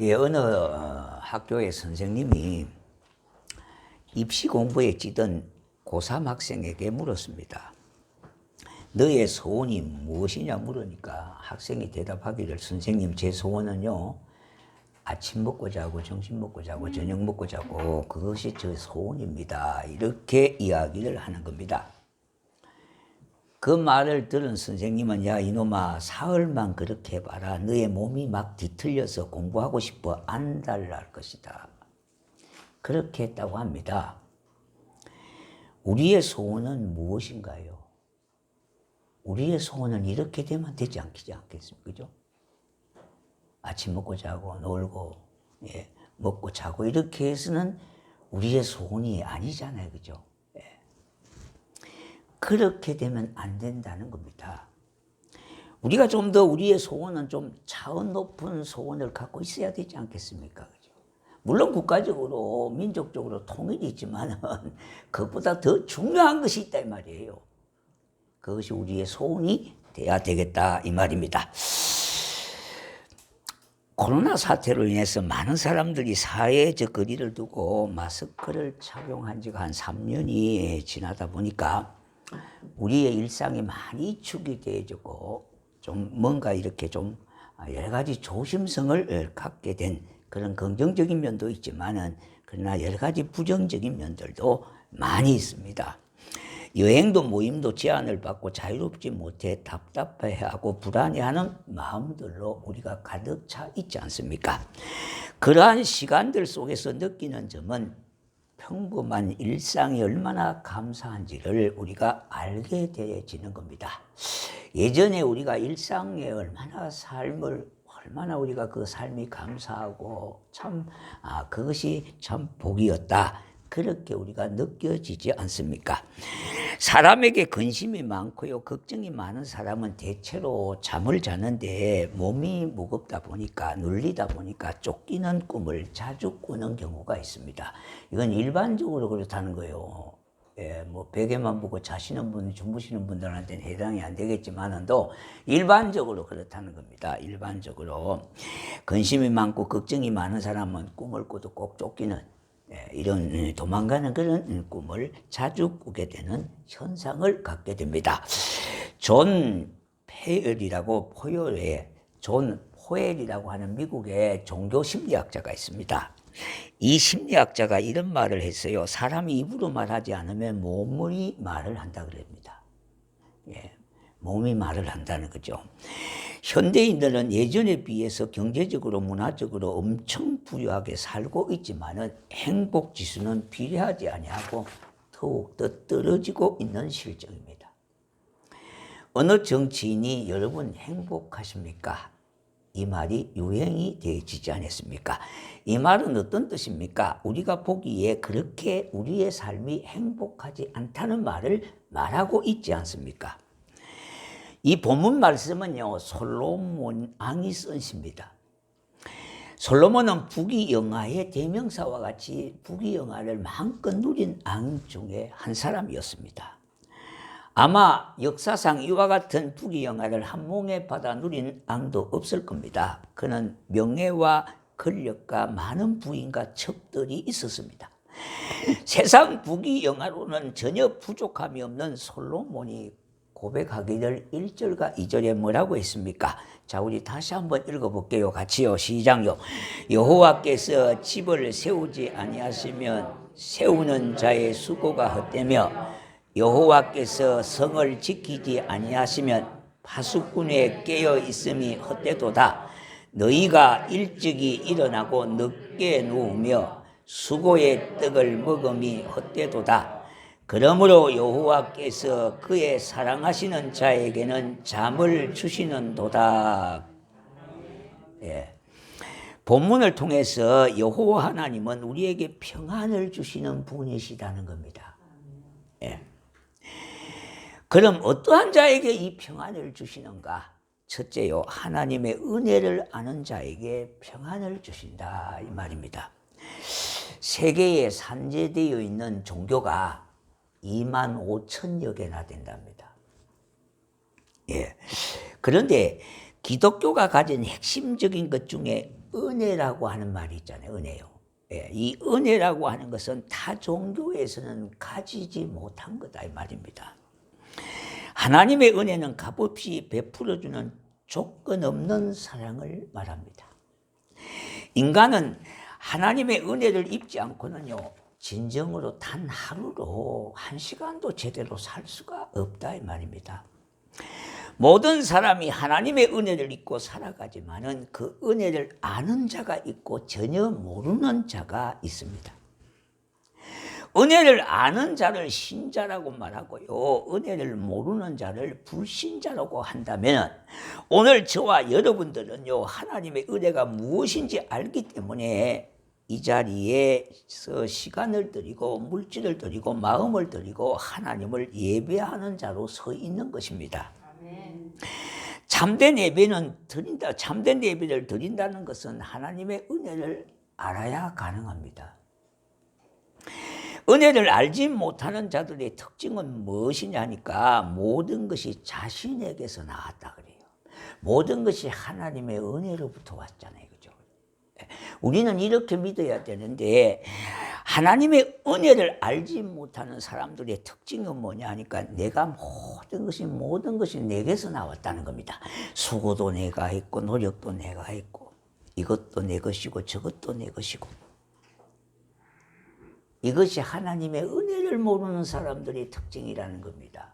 예, 어느 어, 학교의 선생님이 입시 공부에 찌든 고3 학생에게 물었습니다. 너의 소원이 무엇이냐 물으니까 학생이 대답하기를 선생님 제 소원은요 아침 먹고 자고 점심 먹고 자고 저녁 먹고 자고 그것이 저 소원입니다. 이렇게 이야기를 하는 겁니다. 그 말을 들은 선생님은 야 이놈아 사흘만 그렇게 해봐라 너의 몸이 막 뒤틀려서 공부하고 싶어 안 달랄 것이다. 그렇게 했다고 합니다. 우리의 소원은 무엇인가요? 우리의 소원은 이렇게 되면 되지 않겠지 않겠습니까? 그죠? 아침 먹고 자고 놀고 예, 먹고 자고 이렇게 해서는 우리의 소원이 아니잖아요. 그죠? 예. 그렇게 되면 안 된다는 겁니다. 우리가 좀 더 우리의 소원은 좀 차원 높은 소원을 갖고 있어야 되지 않겠습니까? 그죠? 물론 국가적으로 민족적으로 통일이 있지만은 그것보다 더 중요한 것이 있다 이 말이에요. 그것이 우리의 소원이 돼야 되겠다 이 말입니다. 코로나 사태로 인해서 많은 사람들이 사회적 거리를 두고 마스크를 착용한 지가 한 3년이 지나다 보니까 우리의 일상이 많이 축이 되어지고 좀 뭔가 이렇게 좀 여러 가지 조심성을 갖게 된 그런 긍정적인 면도 있지만은 그러나 여러 가지 부정적인 면들도 많이 있습니다. 여행도 모임도 제한을 받고 자유롭지 못해 답답해하고 불안해하는 마음들로 우리가 가득 차 있지 않습니까? 그러한 시간들 속에서 느끼는 점은 평범한 일상이 얼마나 감사한지를 우리가 알게 되어지는 겁니다. 예전에 우리가 일상에 얼마나 삶을 얼마나 우리가 그 삶이 감사하고 참 아, 그것이 참 복이었다. 그렇게 우리가 느껴지지 않습니까? 사람에게 근심이 많고요, 걱정이 많은 사람은 대체로 잠을 자는데 몸이 무겁다 보니까 눌리다 보니까 쫓기는 꿈을 자주 꾸는 경우가 있습니다. 이건 일반적으로 그렇다는 거예요. 예, 뭐 베개만 보고 자시는 분, 주무시는 분들한테는 해당이 안 되겠지만은도 일반적으로 그렇다는 겁니다. 일반적으로 근심이 많고 걱정이 많은 사람은 꿈을 꿔도 꼭 쫓기는 예, 이런 도망가는 그런 꿈을 자주 꾸게 되는 현상을 갖게 됩니다. 존 페열이라고 포열의 존 포엘이라고 하는 미국의 종교 심리학자가 있습니다. 이 심리학자가 이런 말을 했어요. 사람이 입으로 말하지 않으면 몸이 말을 한다 그럽니다. 예, 몸이 말을 한다는 거죠. 현대인들은 예전에 비해서 경제적으로 문화적으로 엄청 부유하게 살고 있지만은 행복 지수는 비례하지 아니하고 더욱 더 떨어지고 있는 실정입니다. 어느 정치인이 여러분 행복하십니까? 이 말이 유행이 되어지지 않았습니까? 이 말은 어떤 뜻입니까? 우리가 보기에 그렇게 우리의 삶이 행복하지 않다는 말을 말하고 있지 않습니까? 이 본문 말씀은요, 솔로몬 왕이 쓴 시입니다. 솔로몬은 부귀영화의 대명사와 같이 부귀영화를 마음껏 누린 왕 중에 한 사람이었습니다. 아마 역사상 이와 같은 부귀영화를 한 몸에 받아 누린 왕도 없을 겁니다. 그는 명예와 권력과 많은 부인과 첩들이 있었습니다. 세상 부귀영화로는 전혀 부족함이 없는 솔로몬이 고백하기를 1절과 2절에 뭐라고 했습니까? 자, 우리 다시 한번 읽어볼게요. 같이요. 시작요. 여호와께서 집을 세우지 아니하시면 세우는 자의 수고가 헛되며 여호와께서 성을 지키지 아니하시면 파수꾼에 깨어 있음이 헛되도다. 너희가 일찍이 일어나고 늦게 누우며 수고의 떡을 먹음이 헛되도다. 그러므로 여호와께서 그의 사랑하시는 자에게는 잠을 주시는 도다. 예. 본문을 통해서 여호와 하나님은 우리에게 평안을 주시는 분이시다는 겁니다. 예. 그럼 어떠한 자에게 이 평안을 주시는가? 첫째요, 하나님의 은혜를 아는 자에게 평안을 주신다 이 말입니다. 세계에 산재되어 있는 종교가 2만 5천여 개나 된답니다. 예. 그런데 기독교가 가진 핵심적인 것 중에 은혜라고 하는 말이 있잖아요. 은혜요. 예, 이 은혜라고 하는 것은 타 종교에서는 가지지 못한 거다 이 말입니다. 하나님의 은혜는 값없이 베풀어주는 조건 없는 사랑을 말합니다. 인간은 하나님의 은혜를 입지 않고는요, 진정으로 단 하루로 한 시간도 제대로 살 수가 없다 이 말입니다. 모든 사람이 하나님의 은혜를 입고 살아가지만은 그 은혜를 아는 자가 있고 전혀 모르는 자가 있습니다. 은혜를 아는 자를 신자라고 말하고요. 은혜를 모르는 자를 불신자라고 한다면 오늘 저와 여러분들은요. 하나님의 은혜가 무엇인지 알기 때문에 이 자리에서 시간을 들이고 물질을 들이고 마음을 들이고 하나님을 예배하는 자로 서 있는 것입니다. 참된 예배는 드린다. 참된 예배를 드린다는 것은 하나님의 은혜를 알아야 가능합니다. 은혜를 알지 못하는 자들의 특징은 무엇이냐 하니까 모든 것이 자신에게서 나왔다 그래요. 모든 것이 하나님의 은혜로부터 왔잖아요. 우리는 이렇게 믿어야 되는데 하나님의 은혜를 알지 못하는 사람들의 특징은 뭐냐 하니까 내가 모든 것이 모든 것이 내게서 나왔다는 겁니다. 수고도 내가 했고 노력도 내가 했고 이것도 내 것이고 저것도 내 것이고 이것이 하나님의 은혜를 모르는 사람들의 특징이라는 겁니다.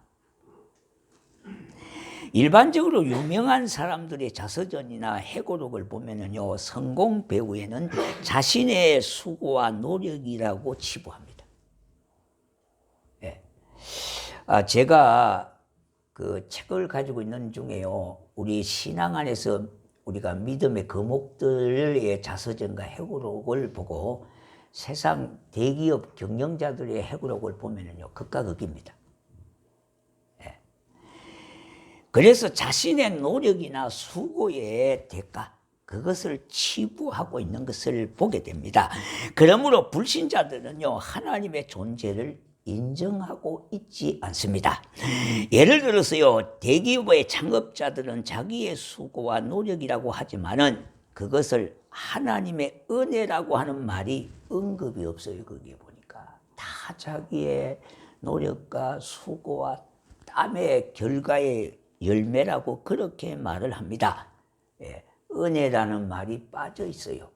일반적으로 유명한 사람들의 자서전이나 해고록을 보면은요, 성공 배우에는 자신의 수고와 노력이라고 치부합니다. 예. 아, 제가 그 책을 가지고 있는 중에요, 우리 신앙 안에서 우리가 믿음의 거목들의 자서전과 해고록을 보고 세상 대기업 경영자들의 해고록을 보면은요, 극과 극입니다. 그래서 자신의 노력이나 수고의 대가 그것을 치부하고 있는 것을 보게 됩니다. 그러므로 불신자들은요 하나님의 존재를 인정하고 있지 않습니다. 예를 들어서요 대기업의 창업자들은 자기의 수고와 노력이라고 하지만은 그것을 하나님의 은혜라고 하는 말이 언급이 없어요. 거기에 보니까 다 자기의 노력과 수고와 땀의 결과에 열매라고 그렇게 말을 합니다. 예, 은혜라는 말이 빠져 있어요.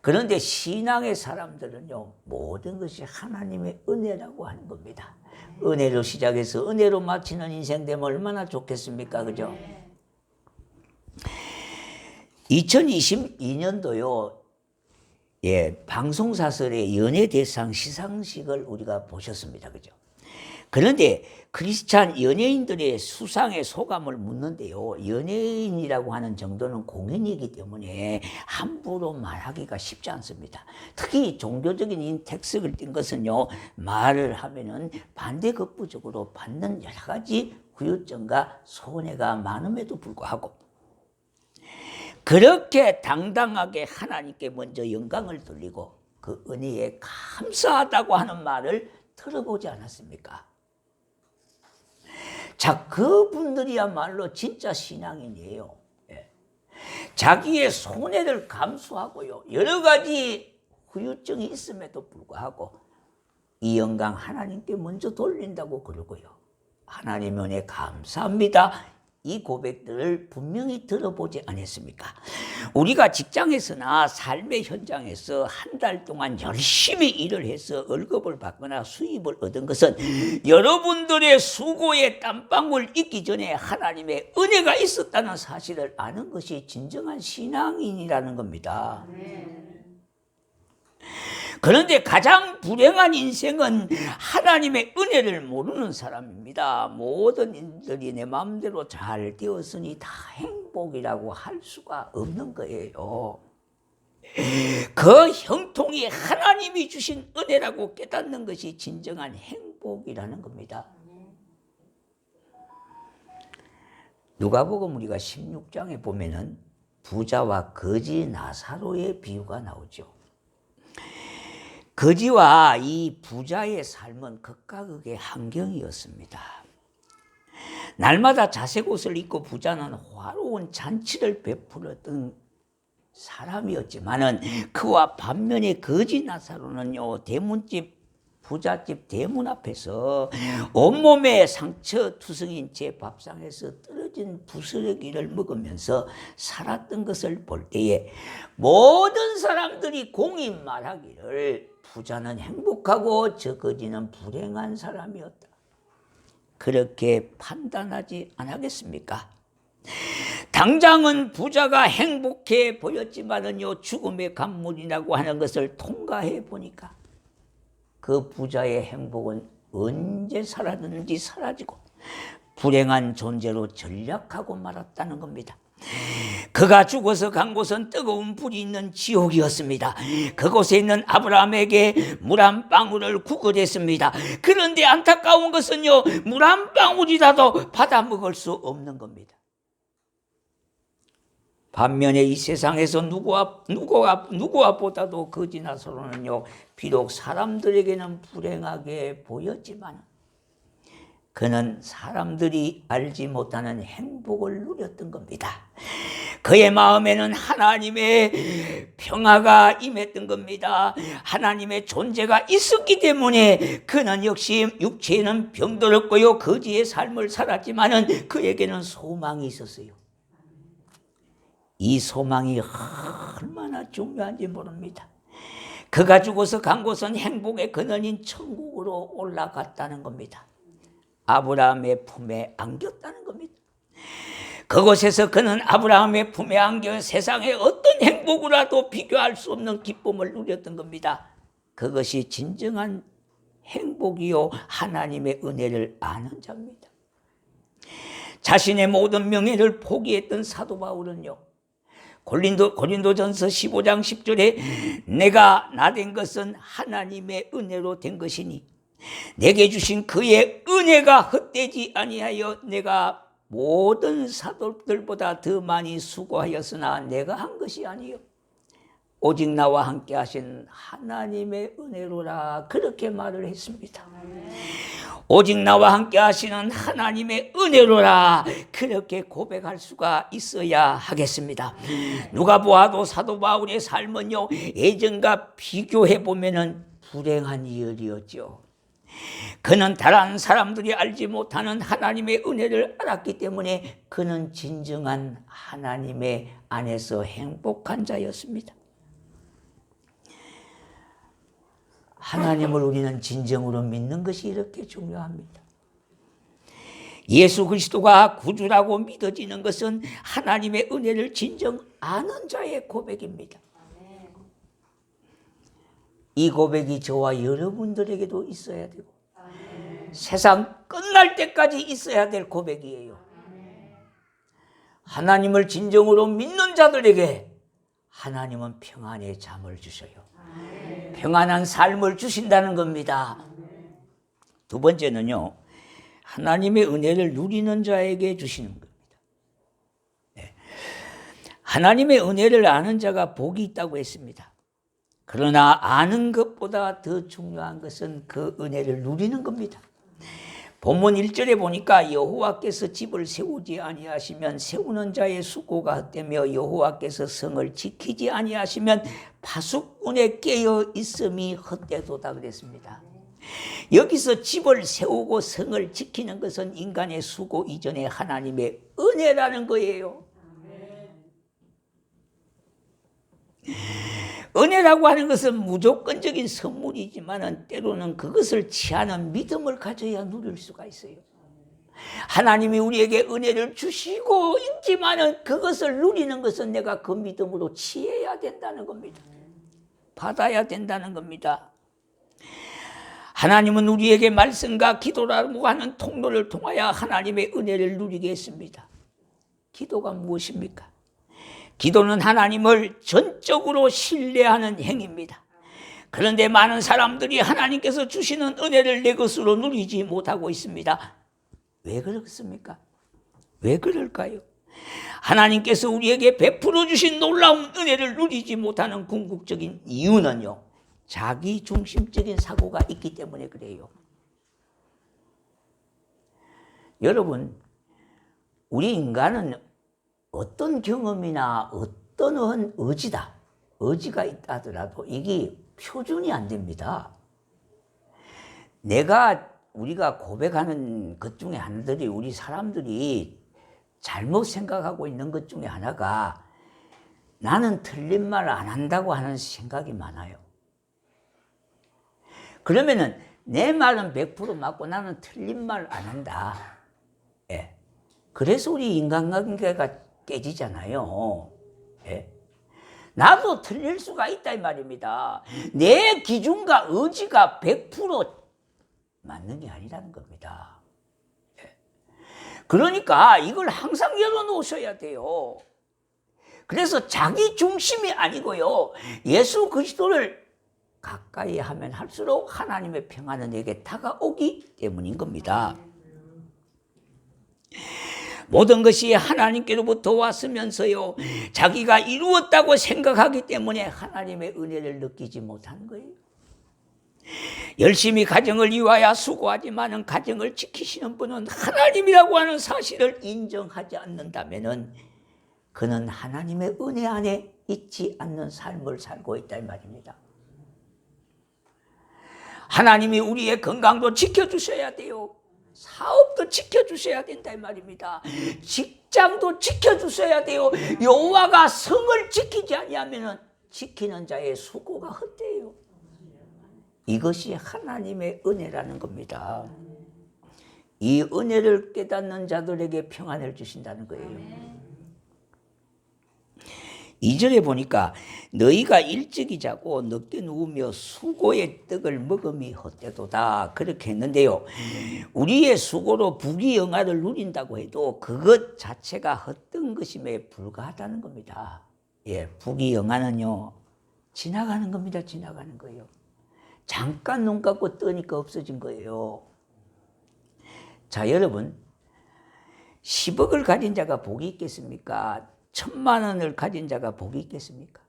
그런데 신앙의 사람들은요, 모든 것이 하나님의 은혜라고 하는 겁니다. 은혜로 시작해서 은혜로 마치는 인생 되면 얼마나 좋겠습니까? 그죠? 2022년도요, 예, 방송사설의 연예대상 시상식을 우리가 보셨습니다. 그죠? 그런데 크리스찬 연예인들의 수상의 소감을 묻는데요. 연예인이라고 하는 정도는 공연이기 때문에 함부로 말하기가 쉽지 않습니다. 특히 종교적인 인텍스를 띈 것은요. 말을 하면은 반대급부적으로 받는 여러 가지 후유증과 손해가 많음에도 불구하고 그렇게 당당하게 하나님께 먼저 영광을 돌리고 그 은혜에 감사하다고 하는 말을 들어보지 않았습니까? 자, 그분들이야말로 진짜 신앙인이에요. 예. 자기의 손해를 감수하고요. 여러 가지 후유증이 있음에도 불구하고 이 영광 하나님께 먼저 돌린다고 그러고요. 하나님 은혜 감사합니다. 이 고백들을 분명히 들어보지 않았습니까? 우리가 직장에서나 삶의 현장에서 한 달 동안 열심히 일을 해서 월급을 받거나 수입을 얻은 것은 여러분들의 수고의 땀방울 있기 전에 하나님의 은혜가 있었다는 사실을 아는 것이 진정한 신앙인이라는 겁니다. 그런데 가장 불행한 인생은 하나님의 은혜를 모르는 사람입니다. 모든 인들이 내 마음대로 잘 되었으니 다 행복이라고 할 수가 없는 거예요. 그 형통이 하나님이 주신 은혜라고 깨닫는 것이 진정한 행복이라는 겁니다. 누가복음 우리가 16장에 보면은 부자와 거지 나사로의 비유가 나오죠. 거지와 이 부자의 삶은 극과 극의 환경이었습니다. 날마다 자색 옷을 입고 부자는 화로운 잔치를 베풀었던 사람이었지만은 그와 반면에 거지 나사로는요 대문집 부잣집 대문 앞에서 온몸에 상처 투성인 제 밥상에서 떨어진 부스러기를 먹으면서 살았던 것을 볼 때에 모든 사람들이 공히 말하기를 부자는 행복하고 저 거지는 불행한 사람이었다. 그렇게 판단하지 않겠습니까? 당장은 부자가 행복해 보였지만은요 죽음의 감물이라고 하는 것을 통과해 보니까 그 부자의 행복은 언제 사라졌는지 사라지고 불행한 존재로 전락하고 말았다는 겁니다. 그가 죽어서 간 곳은 뜨거운 불이 있는 지옥이었습니다. 그곳에 있는 아브라함에게 물 한 방울을 구걸했습니다. 그런데 안타까운 것은요, 물 한 방울이라도 받아 먹을 수 없는 겁니다. 반면에 이 세상에서 누구와 누구와 누구와 보다도 거지 나서로는요 비록 사람들에게는 불행하게 보였지만 그는 사람들이 알지 못하는 행복을 누렸던 겁니다. 그의 마음에는 하나님의 평화가 임했던 겁니다. 하나님의 존재가 있었기 때문에 그는 역시 육체에는 병들었고요 거지의 삶을 살았지만은 그에게는 소망이 있었어요. 이 소망이 얼마나 중요한지 모릅니다. 그가 죽어서 간 곳은 행복의 근원인 천국으로 올라갔다는 겁니다. 아브라함의 품에 안겼다는 겁니다. 그곳에서 그는 아브라함의 품에 안겨 세상의 어떤 행복으로라도 비교할 수 없는 기쁨을 누렸던 겁니다. 그것이 진정한 행복이요 하나님의 은혜를 아는 자입니다. 자신의 모든 명예를 포기했던 사도 바울은요. 고린도 고린도전서 15장 10절에 내가 나 된 것은 하나님의 은혜로 된 것이니 내게 주신 그의 은혜가 헛되지 아니하여 내가 모든 사도들보다 더 많이 수고하였으나 내가 한 것이 아니요 오직 나와 함께 하신 하나님의 은혜로라 그렇게 말을 했습니다. 오직 나와 함께 하시는 하나님의 은혜로라 그렇게 고백할 수가 있어야 하겠습니다. 누가 보아도 사도 바울의 삶은요 예전과 비교해 보면은 불행한 일이었죠. 그는 다른 사람들이 알지 못하는 하나님의 은혜를 알았기 때문에 그는 진정한 하나님의 안에서 행복한 자였습니다. 하나님을 우리는 진정으로 믿는 것이 이렇게 중요합니다. 예수 그리스도가 구주라고 믿어지는 것은 하나님의 은혜를 진정 아는 자의 고백입니다. 이 고백이 저와 여러분들에게도 있어야 되고 세상 끝날 때까지 있어야 될 고백이에요. 하나님을 진정으로 믿는 자들에게 하나님은 평안의 잠을 주셔요. 평안한 삶을 주신다는 겁니다. 두 번째는요, 하나님의 은혜를 누리는 자에게 주시는 겁니다. 네. 하나님의 은혜를 아는 자가 복이 있다고 했습니다. 그러나 아는 것보다 더 중요한 것은 그 은혜를 누리는 겁니다. 본문 1절에 보니까 여호와께서 집을 세우지 아니하시면 세우는 자의 수고가 헛되며 여호와께서 성을 지키지 아니하시면 파수꾼에 깨어 있음이 헛되도다 그랬습니다. 여기서 집을 세우고 성을 지키는 것은 인간의 수고 이전에 하나님의 은혜라는 거예요. 은혜라고 하는 것은 무조건적인 선물이지만 때로는 그것을 취하는 믿음을 가져야 누릴 수가 있어요. 하나님이 우리에게 은혜를 주시고 있지만은 그것을 누리는 것은 내가 그 믿음으로 취해야 된다는 겁니다. 받아야 된다는 겁니다. 하나님은 우리에게 말씀과 기도라고 하는 통로를 통하여 하나님의 은혜를 누리게 했습니다. 기도가 무엇입니까? 기도는 하나님을 전적으로 신뢰하는 행위입니다. 그런데 많은 사람들이 하나님께서 주시는 은혜를 내 것으로 누리지 못하고 있습니다. 왜 그렇습니까? 왜 그럴까요? 하나님께서 우리에게 베풀어 주신 놀라운 은혜를 누리지 못하는 궁극적인 이유는요. 자기 중심적인 사고가 있기 때문에 그래요. 여러분, 우리 인간은 어떤 경험이나 어떤 의지다. 의지가 있다 하더라도 이게 표준이 안 됩니다. 내가 우리가 고백하는 것 중에 하나들이 우리 사람들이 잘못 생각하고 있는 것 중에 하나가 나는 틀린 말 안 한다고 하는 생각이 많아요. 그러면은 내 말은 100% 맞고 나는 틀린 말 안 한다. 예. 그래서 우리 인간관계가 깨지잖아요. 예. 나도 틀릴 수가 있다 이 말입니다. 내 기준과 의지가 100% 맞는 게 아니라는 겁니다. 예. 그러니까 이걸 항상 열어놓으셔야 돼요. 그래서 자기 중심이 아니고요. 예수 그리스도를 가까이 하면 할수록 하나님의 평안은 내게 다가오기 때문인 겁니다. 모든 것이 하나님께로부터 왔으면서요. 자기가 이루었다고 생각하기 때문에 하나님의 은혜를 느끼지 못하는 거예요. 열심히 가정을 이루어야 수고하지만은 가정을 지키시는 분은 하나님이라고 하는 사실을 인정하지 않는다면은 그는 하나님의 은혜 안에 있지 않는 삶을 살고 있다 이 말입니다. 하나님이 우리의 건강도 지켜주셔야 돼요. 사업도 지켜주셔야 된다 이 말입니다. 직장도 지켜주셔야 돼요. 여호와가 성을 지키지 아니하면은 지키는 자의 수고가 헛되요. 이것이 하나님의 은혜라는 겁니다. 이 은혜를 깨닫는 자들에게 평안을 주신다는 거예요. 이절에 보니까 너희가 일찍이 자고 늦게 누우며 수고의 떡을 먹음이 헛되도다 그렇게 했는데요. 우리의 수고로 부귀영화를 누린다고 해도 그것 자체가 헛된 것임에 불과하다는 겁니다. 예, 부귀영화는요 지나가는 겁니다. 지나가는 거예요. 잠깐 눈 감고 뜨니까 없어진 거예요. 자, 여러분 10억을 가진 자가 복이 있겠습니까? 천만 원을 가진 자가 복이 있겠습니까?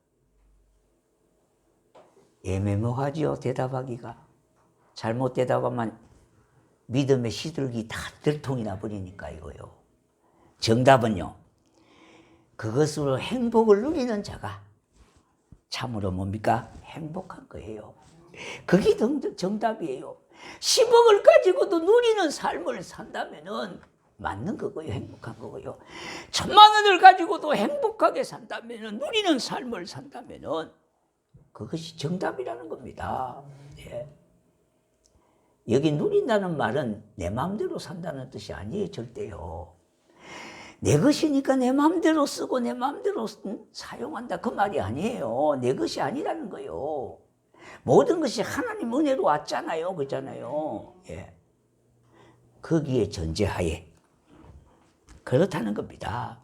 애매모하지요, 대답하기가. 잘못 대답하면 믿음의 시들기 다 들통이 나버리니까 이거요. 정답은요, 그것으로 행복을 누리는 자가 참으로 뭡니까? 행복한 거예요. 그게 정답이에요. 10억을 가지고도 누리는 삶을 산다면은 맞는 거고요. 행복한 거고요. 천만 원을 가지고도 행복하게 산다면 누리는 삶을 산다면 그것이 정답이라는 겁니다. 예. 여기 누린다는 말은 내 마음대로 산다는 뜻이 아니에요. 절대요. 내 것이니까 내 마음대로 쓰고 내 마음대로 사용한다. 그 말이 아니에요. 내 것이 아니라는 거요. 모든 것이 하나님 은혜로 왔잖아요. 그잖아요. 예. 거기에 전제하에 그렇다는 겁니다.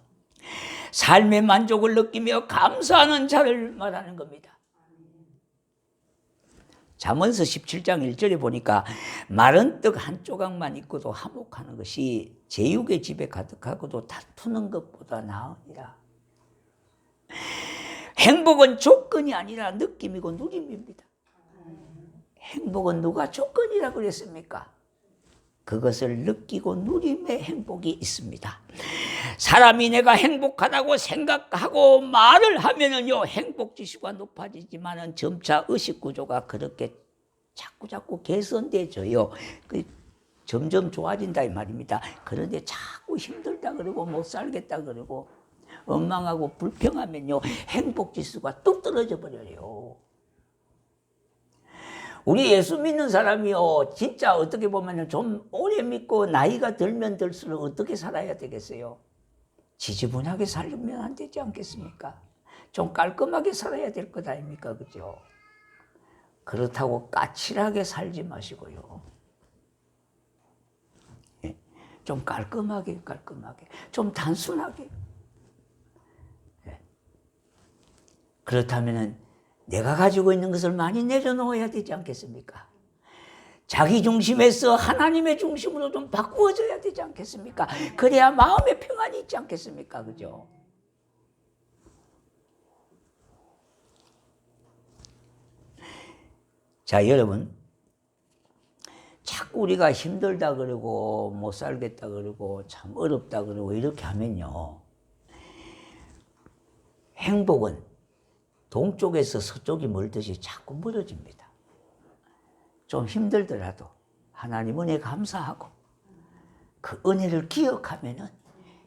삶의 만족을 느끼며 감사하는 자를 말하는 겁니다. 잠언서 17장 1절에 보니까 마른 떡 한 조각만 있고도 화목하는 것이 제육의 집에 가득하고도 다투는 것보다 나으니라. 행복은 조건이 아니라 느낌이고 누림입니다. 행복은 누가 조건이라 그랬습니까? 그것을 느끼고 누림의 행복이 있습니다. 사람이 내가 행복하다고 생각하고 말을 하면은요, 행복 지수가 높아지지만은 점차 의식 구조가 그렇게 자꾸 자꾸 개선돼져요. 그 점점 좋아진다 이 말입니다. 그런데 자꾸 힘들다 그러고 못 살겠다 그러고 원망하고 불평하면요, 행복 지수가 뚝 떨어져 버려요. 우리 예수 믿는 사람이요, 진짜 어떻게 보면 좀 오래 믿고 나이가 들면 들수록 어떻게 살아야 되겠어요? 지지분하게 살면 안 되지 않겠습니까? 좀 깔끔하게 살아야 될 것 아닙니까? 그죠? 그렇다고 까칠하게 살지 마시고요. 예, 좀 깔끔하게, 깔끔하게. 좀 단순하게. 예. 그렇다면은 내가 가지고 있는 것을 많이 내려놓아야 되지 않겠습니까? 자기 중심에서 하나님의 중심으로 좀 바꾸어져야 되지 않겠습니까? 그래야 마음의 평안이 있지 않겠습니까? 그죠? 자, 여러분. 자꾸 우리가 힘들다 그러고 못 살겠다 그러고 참 어렵다 그러고 이렇게 하면요. 행복은 동쪽에서 서쪽이 멀듯이 자꾸 멀어집니다. 좀 힘들더라도 하나님 은혜 감사하고 그 은혜를 기억하면은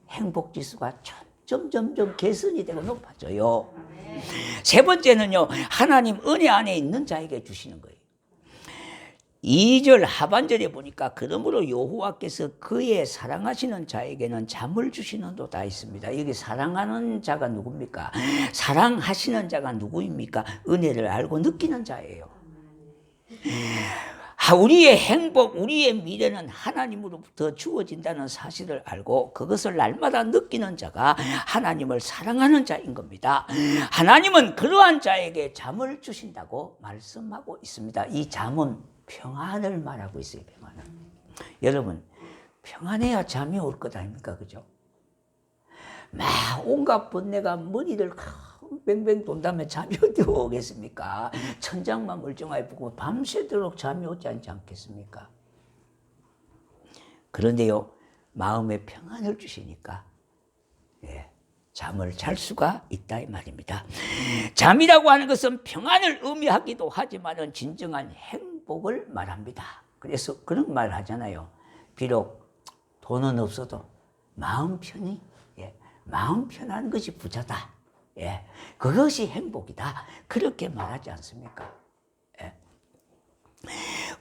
행복 지수가 점점 점점 개선이 되고 높아져요. 세 번째는요. 하나님 은혜 안에 있는 자에게 주시는 거예요. 2절 하반절에 보니까 그러므로 여호와께서 그의 사랑하시는 자에게는 잠을 주시는 도다 있습니다. 여기 사랑하는 자가 누굽니까? 사랑하시는 자가 누구입니까? 은혜를 알고 느끼는 자예요. 아, 우리의 행복, 우리의 미래는 하나님으로부터 주어진다는 사실을 알고 그것을 날마다 느끼는 자가 하나님을 사랑하는 자인 겁니다. 하나님은 그러한 자에게 잠을 주신다고 말씀하고 있습니다. 이 잠은 평안을 말하고 있어요, 평안을. 여러분, 평안해야 잠이 올 것 아닙니까? 그죠? 막 온갖 번뇌가 머리를 뱅뱅 돈 다음에 잠이 어디 오겠습니까? 천장만 멀쩡하게 보고 밤새도록 잠이 오지 않지 않겠습니까? 그런데요, 마음에 평안을 주시니까, 예, 잠을 잘 수가 있다 이 말입니다. 잠이라고 하는 것은 평안을 의미하기도 하지만은 진정한 행 복을 말합니다. 그래서 그런 말 하잖아요. 비록 돈은 없어도 마음 편히, 예, 마음 편한 것이 부자다. 예, 그것이 행복이다. 그렇게 말하지 않습니까? 예.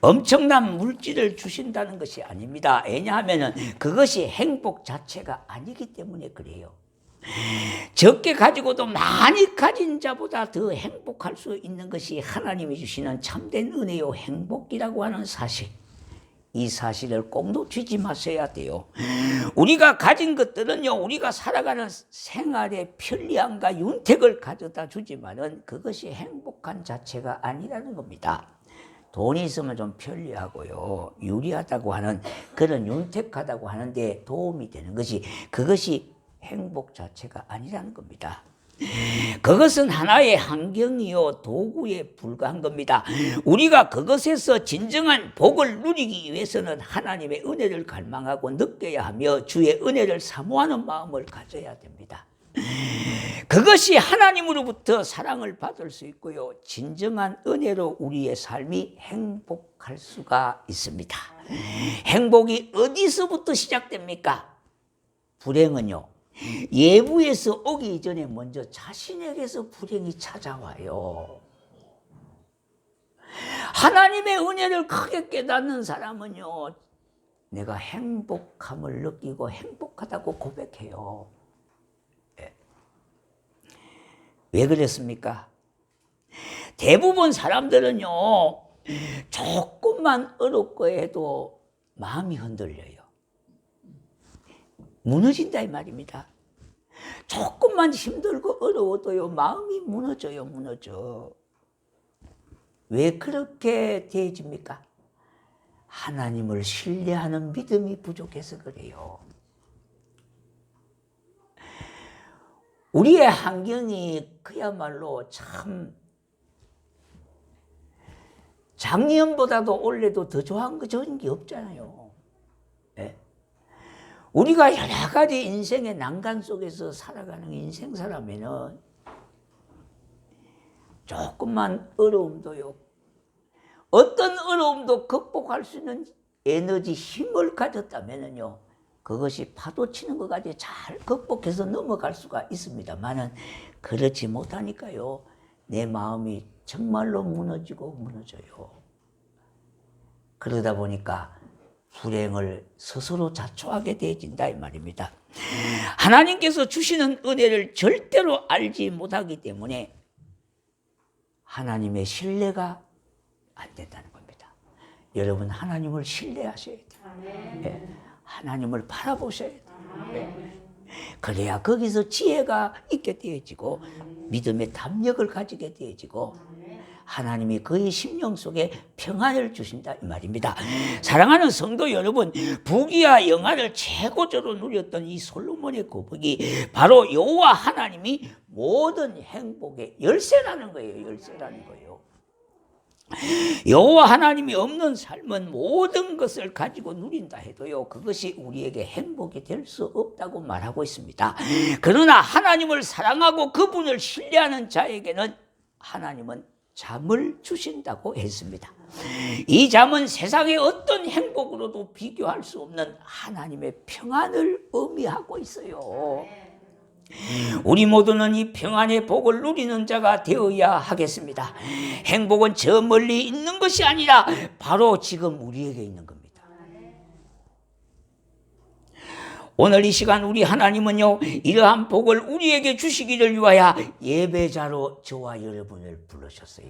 엄청난 물질을 주신다는 것이 아닙니다. 왜냐하면 그것이 행복 자체가 아니기 때문에 그래요. 적게 가지고도 많이 가진 자보다 더 행복할 수 있는 것이 하나님이 주시는 참된 은혜요 행복이라고 하는 사실. 이 사실을 꼭 놓치지 마셔야 돼요. 우리가 가진 것들은요, 우리가 살아가는 생활의 편리함과 윤택을 가져다 주지만은 그것이 행복한 자체가 아니라는 겁니다. 돈이 있으면 좀 편리하고요, 유리하다고 하는 그런 윤택하다고 하는데 도움이 되는 것이 그것이 행복 자체가 아니라는 겁니다. 그것은 하나의 환경이요 도구에 불과한 겁니다. 우리가 그것에서 진정한 복을 누리기 위해서는 하나님의 은혜를 갈망하고 느껴야 하며 주의 은혜를 사모하는 마음을 가져야 됩니다. 그것이 하나님으로부터 사랑을 받을 수 있고요. 진정한 은혜로 우리의 삶이 행복할 수가 있습니다. 행복이 어디서부터 시작됩니까? 불행은요. 예부에서 오기 이전에 먼저 자신에게서 불행이 찾아와요. 하나님의 은혜를 크게 깨닫는 사람은요, 내가 행복함을 느끼고 행복하다고 고백해요. 예. 왜 그랬습니까? 대부분 사람들은요, 조금만 어렵고 해도 마음이 흔들려요. 무너진다 이 말입니다. 조금만 힘들고 어려워도요 마음이 무너져요 무너져. 왜 그렇게 되어집니까? 하나님을 신뢰하는 믿음이 부족해서 그래요. 우리의 환경이 그야말로 참 작년보다도 올해도 더 좋은 게 없잖아요. 예? 우리가 여러 가지 인생의 난간 속에서 살아가는 인생 사람에는 조금만 어려움도요. 어떤 어려움도 극복할 수 있는 에너지, 힘을 가졌다면요. 그것이 파도 치는 것까지 잘 극복해서 넘어갈 수가 있습니다만은 그렇지 못하니까요. 내 마음이 정말로 무너지고 무너져요. 그러다 보니까 불행을 스스로 자초하게 되어진다 이 말입니다. 하나님께서 주시는 은혜를 절대로 알지 못하기 때문에 하나님의 신뢰가 안 된다는 겁니다. 여러분 하나님을 신뢰하셔야 돼요. 예, 하나님을 바라보셔야 돼요. 예. 그래야 거기서 지혜가 있게 되어지고 믿음의 담력을 가지게 되어지고 하나님이 그의 심령 속에 평안을 주신다 이 말입니다. 사랑하는 성도 여러분, 부귀와 영화를 최고조로 누렸던 이 솔로몬의 고백이 바로 여호와 하나님이 모든 행복의 열쇠라는 거예요. 열쇠라는 거예요. 여호와 하나님이 없는 삶은 모든 것을 가지고 누린다 해도요 그것이 우리에게 행복이 될 수 없다고 말하고 있습니다. 그러나 하나님을 사랑하고 그분을 신뢰하는 자에게는 하나님은 잠을 주신다고 했습니다. 이 잠은 세상의 어떤 행복으로도 비교할 수 없는 하나님의 평안을 의미하고 있어요. 우리 모두는 이 평안의 복을 누리는 자가 되어야 하겠습니다. 행복은 저 멀리 있는 것이 아니라 바로 지금 우리에게 있는 겁니다. 오늘 이 시간 우리 하나님은요, 이러한 복을 우리에게 주시기를 위하여 예배자로 저와 여러분을 부르셨어요.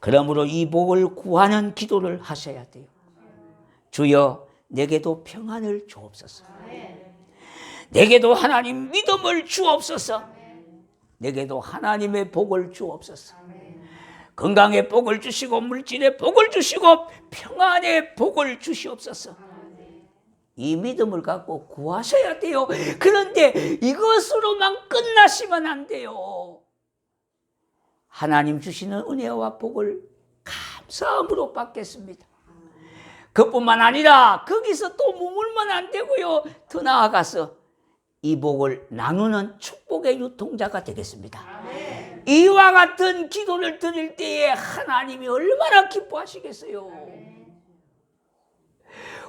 그러므로 이 복을 구하는 기도를 하셔야 돼요. 주여, 내게도 평안을 주옵소서. 내게도 하나님 믿음을 주옵소서. 내게도 하나님의 복을 주옵소서. 건강의 복을 주시고 물질의 복을 주시고 평안의 복을 주시옵소서. 이 믿음을 갖고 구하셔야 돼요. 그런데 이것으로만 끝나시면 안 돼요. 하나님 주시는 은혜와 복을 감사함으로 받겠습니다. 그뿐만 아니라 거기서 또 머물면 안 되고요. 더 나아가서 이 복을 나누는 축복의 유통자가 되겠습니다. 이와 같은 기도를 드릴 때에 하나님이 얼마나 기뻐하시겠어요.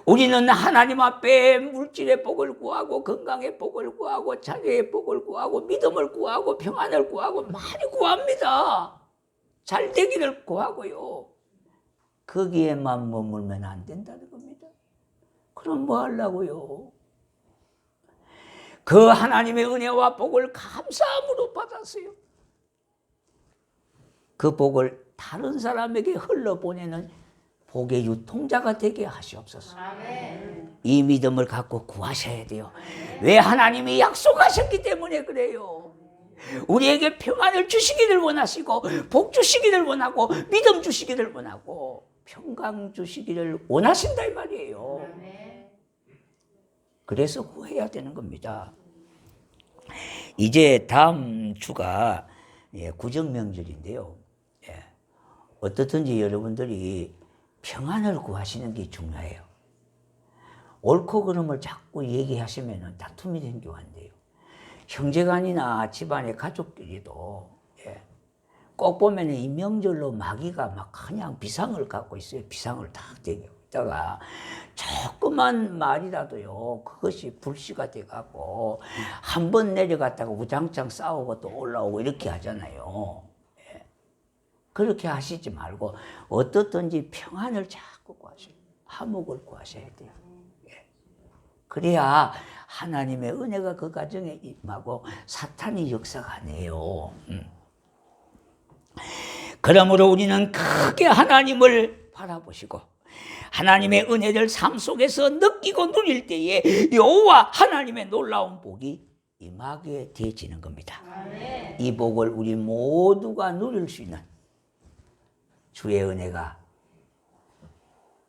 우리는 하나님 앞에 물질의 복을 구하고 건강의 복을 구하고 자녀의 복을 구하고 믿음을 구하고 평안을 구하고 많이 구합니다. 잘 되기를 구하고요. 거기에만 머물면 안 된다는 겁니다. 그럼 뭐 하려고요? 그 하나님의 은혜와 복을 감사함으로 받았어요. 그 복을 다른 사람에게 흘러보내는 복의 유통자가 되게 하시옵소서. 이 믿음을 갖고 구하셔야 돼요. 왜 하나님이 약속하셨기 때문에 그래요. 우리에게 평안을 주시기를 원하시고 복 주시기를 원하고 믿음 주시기를 원하고 평강 주시기를 원하신다 이 말이에요. 그래서 구해야 되는 겁니다. 이제 다음 주가 예, 구정명절인데요. 예, 어떻든지 여러분들이 평안을 구하시는 게 중요해요. 옳고 그름을 자꾸 얘기하시면 다툼이 생겨한대요. 형제간이나 집안의 가족끼리도 예, 꼭 보면 이 명절로 마귀가 막 그냥 비상을 갖고 있어요. 비상을 딱 대고 있다가 조그만 말이라도요. 그것이 불씨가 돼갖고 한 번 내려갔다가 우장창 싸우고 또 올라오고 이렇게 하잖아요. 예. 그렇게 하시지 말고 어떻든지 평안을 자꾸 구하셔요. 화목을 구하셔야 돼요. 예. 그래야 하나님의 은혜가 그 가정에 임하고 사탄이 역사가 안 해요. 음. 그러므로 우리는 크게 하나님을 바라보시고 하나님의 은혜를 삶 속에서 느끼고 누릴 때에 여호와 하나님의 놀라운 복이 임하게 되어지는 겁니다. 이 복을 우리 모두가 누릴 수 있는 주의 은혜가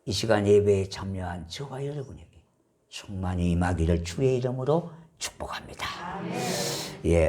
이 시간 예배에 참여한 저와 여러분에게 충만히 임하기를 주의 이름으로 축복합니다. 예.